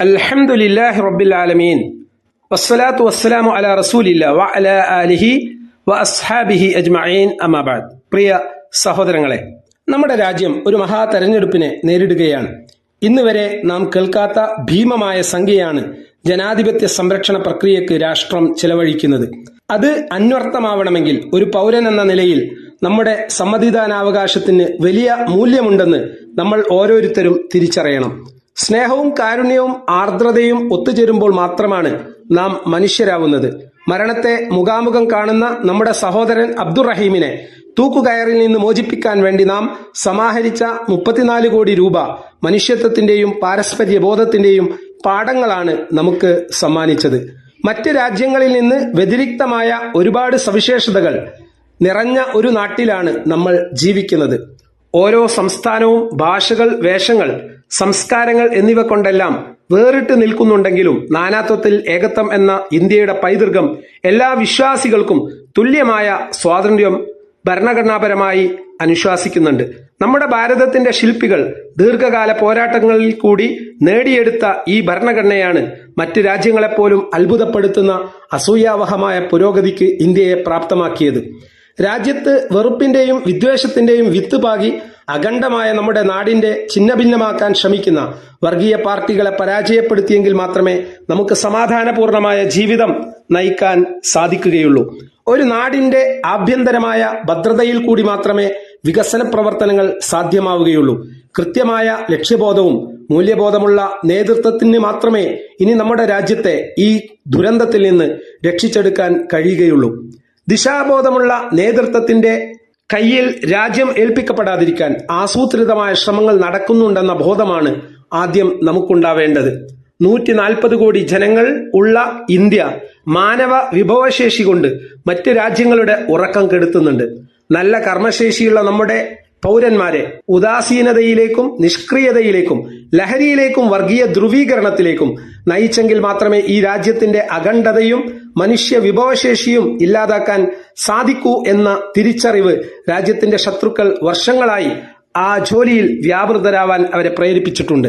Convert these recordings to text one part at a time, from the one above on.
അൽഹംദുലില്ലാഹി റബ്ബിൽ ആലമീൻ. വസ്സലാത്തു വസ്സലാമു അലാ റസൂലില്ല വ അജ്മഈൻ. അമാബാദ് പ്രിയ സഹോദരങ്ങളെ നമ്മുടെ രാജ്യം ഒരു മഹാ തെരഞ്ഞെടുപ്പിനെ നേരിടുകയാണ്. ഇന്ന് വരെ നാം കേൾക്കാത്ത ഭീമമായ സംഖ്യയാണ് ജനാധിപത്യ സംരക്ഷണ പ്രക്രിയക്ക് രാഷ്ട്രം ചെലവഴിക്കുന്നത്. അത് അന്വർത്ഥമാവണമെങ്കിൽ ഒരു പൗരൻ എന്ന നിലയിൽ നമ്മുടെ സമ്മതിദാനാവകാശത്തിന് വലിയ മൂല്യമുണ്ടെന്ന് നമ്മൾ ഓരോരുത്തരും തിരിച്ചറിയണം. സ്നേഹവും കാരുണ്യവും ആർദ്രതയും ഒത്തുചേരുമ്പോൾ മാത്രമാണ് നാം മനുഷ്യരാവുന്നത്. മരണത്തെ മുഖാമുഖം കാണുന്ന നമ്മുടെ സഹോദരൻ അബ്ദുറഹീമിനെ തൂക്കുകയറിൽ നിന്ന് മോചിപ്പിക്കാൻ വേണ്ടി നാം സമാഹരിച്ച മുപ്പത്തിനാല് കോടി രൂപ മനുഷ്യത്വത്തിന്റെയും പാരസ്പര്യ ബോധത്തിന്റെയും പാഠങ്ങളാണ് നമുക്ക് സമ്മാനിച്ചത്. മറ്റ് രാജ്യങ്ങളിൽ നിന്ന് വ്യതിരിക്തമായ ഒരുപാട് സവിശേഷതകൾ നിറഞ്ഞ ഒരു നാട്ടിലാണ് നമ്മൾ ജീവിക്കുന്നത്. ഓരോ സംസ്ഥാനവും ഭാഷകൾ വേഷങ്ങൾ സംസ്കാരങ്ങൾ എന്നിവ കൊണ്ടെല്ലാം വേറിട്ട് നിൽക്കുന്നുണ്ടെങ്കിലും നാനാത്വത്തിൽ ഏകത്വം എന്ന ഇന്ത്യയുടെ പൈതൃകം എല്ലാ വിശ്വാസികൾക്കും തുല്യമായ സ്വാതന്ത്ര്യം ഭരണഘടനാപരമായി അനുശാസിക്കുന്നുണ്ട്. നമ്മുടെ ഭാരതത്തിന്റെ ശില്പികൾ ദീർഘകാല പോരാട്ടങ്ങളിൽ കൂടി നേടിയെടുത്ത ഈ ഭരണഘടനയാണ് മറ്റ് രാജ്യങ്ങളെപ്പോലും അത്ഭുതപ്പെടുത്തുന്ന അസൂയാവഹമായ പുരോഗതിക്ക് ഇന്ത്യയെ പ്രാപ്തമാക്കിയത്. രാജ്യത്ത് വെറുപ്പിന്റെയും വിദ്വേഷത്തിന്റെയും വിത്ത് പാകി അഖണ്ഡമായ നമ്മുടെ നാടിന്റെ ഛിന്നഭിന്നമാക്കാൻ ശ്രമിക്കുന്ന വർഗീയ പാർട്ടികളെ പരാജയപ്പെടുത്തിയെങ്കിൽ മാത്രമേ നമുക്ക് സമാധാനപൂർണമായ ജീവിതം നയിക്കാൻ സാധിക്കുകയുള്ളൂ. ഒരു നാടിന്റെ ആഭ്യന്തരമായ ഭദ്രതയിൽ കൂടി മാത്രമേ വികസന പ്രവർത്തനങ്ങൾ സാധ്യമാവുകയുള്ളൂ. കൃത്യമായ ലക്ഷ്യബോധവും മൂല്യബോധമുള്ള നേതൃത്വത്തിന് മാത്രമേ ഇനി നമ്മുടെ രാജ്യത്തെ ഈ ദുരന്തത്തിൽ നിന്ന് രക്ഷിച്ചെടുക്കാൻ കഴിയുകയുള്ളൂ. ദിശാബോധമുള്ള നേതൃത്വത്തിന്റെ കയ്യിൽ രാജ്യം ഏൽപ്പിക്കപ്പെടാതിരിക്കാൻ ആസൂത്രിതമായ ശ്രമങ്ങൾ നടക്കുന്നുണ്ടെന്ന ബോധമാണ് ആദ്യം നമുക്കുണ്ടാവേണ്ടത്. നൂറ്റി നാൽപ്പത് കോടി ജനങ്ങൾ ഉള്ള ഇന്ത്യ മാനവ വിഭവശേഷി കൊണ്ട് മറ്റ് രാജ്യങ്ങളുടെ ഉറക്കം കെടുത്തുന്നുണ്ട്. നല്ല കർമ്മശേഷിയുള്ള നമ്മുടെ പൗരന്മാരെ ഉദാസീനതയിലേക്കും നിഷ്ക്രിയതയിലേക്കും ലഹരിയിലേക്കും വർഗീയ ധ്രുവീകരണത്തിലേക്കും നയിച്ചെങ്കിൽ മാത്രമേ ഈ രാജ്യത്തിന്റെ അഖണ്ഡതയും മനുഷ്യ വിഭവശേഷിയും ഇല്ലാതാക്കാൻ സാധിക്കൂ എന്ന തിരിച്ചറിവ് രാജ്യത്തിന്റെ ശത്രുക്കൾ വർഷങ്ങളായി ആ ജോലിയിൽ വ്യാപൃതരാവാൻ അവരെ പ്രേരിപ്പിച്ചിട്ടുണ്ട്.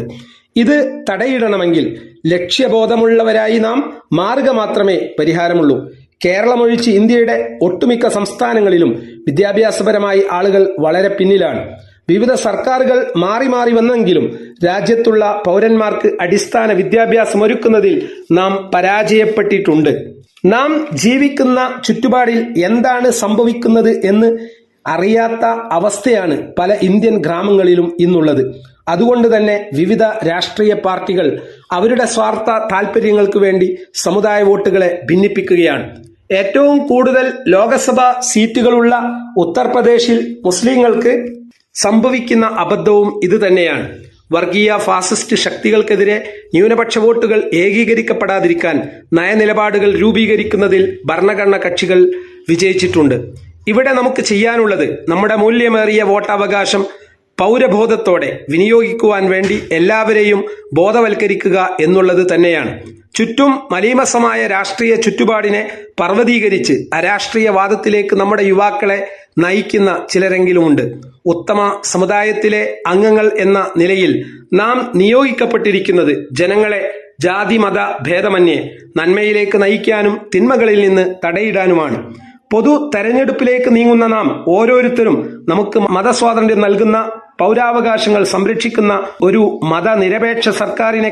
ഇത് തടയിടണമെങ്കിൽ ലക്ഷ്യബോധമുള്ളവരായി നാം മാറുക മാത്രമേ പരിഹാരമുള്ളൂ. കേരളമൊഴിച്ച് ഇന്ത്യയുടെ ഒട്ടുമിക്ക സംസ്ഥാനങ്ങളിലും വിദ്യാഭ്യാസപരമായി ആളുകൾ വളരെ പിന്നിലാണ്. വിവിധ സർക്കാരുകൾ മാറി മാറി വന്നെങ്കിലും രാജ്യത്തുള്ള പൗരന്മാർക്ക് അടിസ്ഥാന വിദ്യാഭ്യാസം ഒരുക്കുന്നതിൽ നാം പരാജയപ്പെട്ടിട്ടുണ്ട്. നാം ജീവിക്കുന്ന ചുറ്റുപാടിൽ എന്താണ് സംഭവിക്കുന്നത് എന്ന് അറിയാത്ത അവസ്ഥയാണ് പല ഇന്ത്യൻ ഗ്രാമങ്ങളിലും ഇന്നുള്ളത്. അതുകൊണ്ട് തന്നെ വിവിധ രാഷ്ട്രീയ പാർട്ടികൾ അവരുടെ സ്വാർത്ഥ താല്പര്യങ്ങൾക്ക് വേണ്ടി സമുദായ വോട്ടുകളെ ഭിന്നിപ്പിക്കുകയാണ്. ഏറ്റവും കൂടുതൽ ലോകസഭാ സീറ്റുകളുള്ള ഉത്തർപ്രദേശിൽ മുസ്ലിങ്ങൾക്ക് സംഭവിക്കുന്ന അബദ്ധവും ഇതുതന്നെയാണ് വർഗീയ ഫാസിസ്റ്റ് ശക്തികൾക്കെതിരെ ന്യൂനപക്ഷ വോട്ടുകൾ ഏകീകരിക്കപ്പെടാതിരിക്കാൻ നയനിലപാടുകൾ രൂപീകരിക്കുന്നതിൽ ഭരണഘടന കക്ഷികൾ വിജയിച്ചിട്ടുണ്ട്. ഇവിടെ നമുക്ക് ചെയ്യാനുള്ളത് നമ്മുടെ മൂല്യമേറിയ വോട്ടവകാശം പൗരബോധത്തോടെ വിനിയോഗിക്കുവാൻ വേണ്ടി എല്ലാവരെയും ബോധവൽക്കരിക്കുക എന്നുള്ളത് തന്നെയാണ്. ചുറ്റും മലീമസമായ രാഷ്ട്രീയ ചുറ്റുപാടിനെ പർവതീകരിച്ച് അരാഷ്ട്രീയവാദത്തിലേക്ക് നമ്മുടെ യുവാക്കളെ നയിക്കുന്ന ചിലരെങ്കിലും ഉണ്ട് ഉത്തമ സമുദായത്തിലെ അംഗങ്ങൾ എന്ന നിലയിൽ നാം നിയോഗിക്കപ്പെട്ടിരിക്കുന്നത് ജനങ്ങളെ ജാതി മത ഭേദമന്യേ നന്മയിലേക്ക് നയിക്കാനും തിന്മകളിൽ നിന്ന് തടയിടാനുമാണ്. പൊതു തെരഞ്ഞെടുപ്പിലേക്ക് നീങ്ങുന്ന നാം ഓരോരുത്തരും നമുക്ക് മതസ്വാതന്ത്ര്യം നൽകുന്ന പൗരാവകാശങ്ങൾ സംരക്ഷിക്കുന്ന ഒരു മതനിരപേക്ഷ സർക്കാരിനെ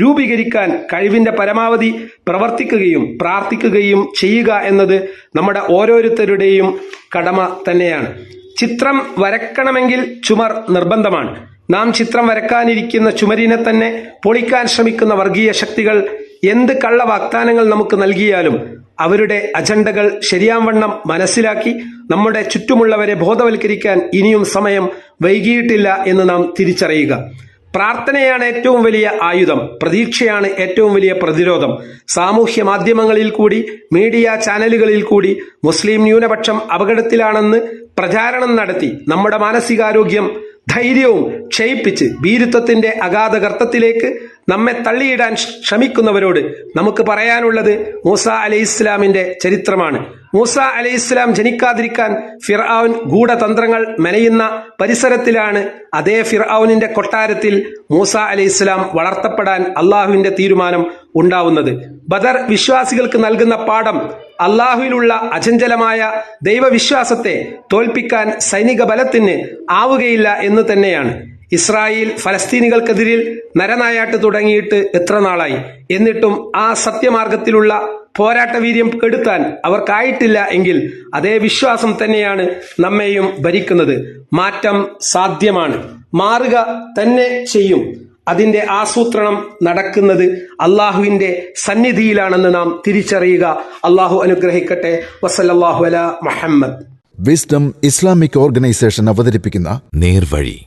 രൂപീകരിക്കാൻ കഴിവിന്റെ പരമാവധി പ്രവർത്തിക്കുകയും പ്രാർത്ഥിക്കുകയും ചെയ്യുക എന്നത് നമ്മുടെ ഓരോരുത്തരുടെയും കടമ തന്നെയാണ്. ചിത്രം വരക്കണമെങ്കിൽ ചുമർ നിർബന്ധമാണ്. നാം ചിത്രം വരക്കാനിരിക്കുന്ന ചുമരിനെ തന്നെ പൊളിക്കാൻ ശ്രമിക്കുന്ന വർഗീയ ശക്തികൾ എന്ത് കള്ള വാഗ്ദാനങ്ങൾ നമുക്ക് നൽകിയാലും അവരുടെ അജണ്ടകൾ ശരിയാവണ്ണം മനസ്സിലാക്കി നമ്മുടെ ചുറ്റുമുള്ളവരെ ബോധവൽക്കരിക്കാൻ ഇനിയും സമയം വൈകിയിട്ടില്ല എന്ന് നാം തിരിച്ചറിയുക. പ്രാർത്ഥനയാണ് ഏറ്റവും വലിയ ആയുധം. പ്രതീക്ഷയാണ് ഏറ്റവും വലിയ പ്രതിരോധം. സാമൂഹ്യ മാധ്യമങ്ങളിൽ കൂടി മീഡിയ ചാനലുകളിൽ കൂടി മുസ്ലിം ന്യൂനപക്ഷം അപകടത്തിലാണെന്ന് പ്രചാരണം നടത്തി നമ്മുടെ മാനസികാരോഗ്യം ധൈര്യവും ക്ഷയിപ്പിച്ച് ഭീരുത്വത്തിന്റെ അഗാധ ഗർത്തത്തിലേക്ക് നമ്മെ തള്ളിയിടാൻ ശ്രമിക്കുന്നവരോട് നമുക്ക് പറയാനുള്ളത് മൂസ അലൈഹി ഇസ്ലാമിന്റെ ചരിത്രമാണ്. മൂസ അലൈഹി ഇസ്ലാം ജനിക്കാതിരിക്കാൻ ഫിർഔൻ ഗൂഢതന്ത്രങ്ങൾ മെനയുന്ന പരിസരത്തിലാണ് അതേ ഫിർഔനിന്റെ കൊട്ടാരത്തിൽ മൂസ അലൈഹി ഇസ്ലാം വളർത്തപ്പെടാൻ അള്ളാഹുവിന്റെ തീരുമാനം ഉണ്ടാവുന്നത്. ബദർ വിശ്വാസികൾക്ക് നൽകുന്ന പാഠം അള്ളാഹുവിലുള്ള അചഞ്ചലമായ ദൈവവിശ്വാസത്തെ തോൽപ്പിക്കാൻ സൈനിക ബലത്തിന് ആവുകയില്ല എന്ന് തന്നെയാണ്. ഇസ്രായേൽ ഫലസ്തീനികൾക്കെതിരിൽ നരനായാട്ട് തുടങ്ങിയിട്ട് എത്ര നാളായി? എന്നിട്ടും ആ സത്യമാർഗത്തിലുള്ള പോരാട്ടവീര്യം കെടുത്താൻ അവർക്കായിട്ടില്ല എങ്കിൽ അതേ വിശ്വാസം തന്നെയാണ് നമ്മെയും ഭരിക്കുന്നത്. മാറ്റം സാധ്യമാണ്. മാറുക തന്നെ ചെയ്യും. അതിന്റെ ആസൂത്രണം നടക്കുന്നത് അള്ളാഹുവിന്റെ സന്നിധിയിലാണെന്ന് നാം തിരിച്ചറിയുക. അള്ളാഹു അനുഗ്രഹിക്കട്ടെ. വസല്ലാഹു അല മുഹമ്മദ്. വിസ്ഡം ഇസ്ലാമിക് ഓർഗനൈസേഷൻ അവതരിപ്പിക്കുന്ന നേർവഴി.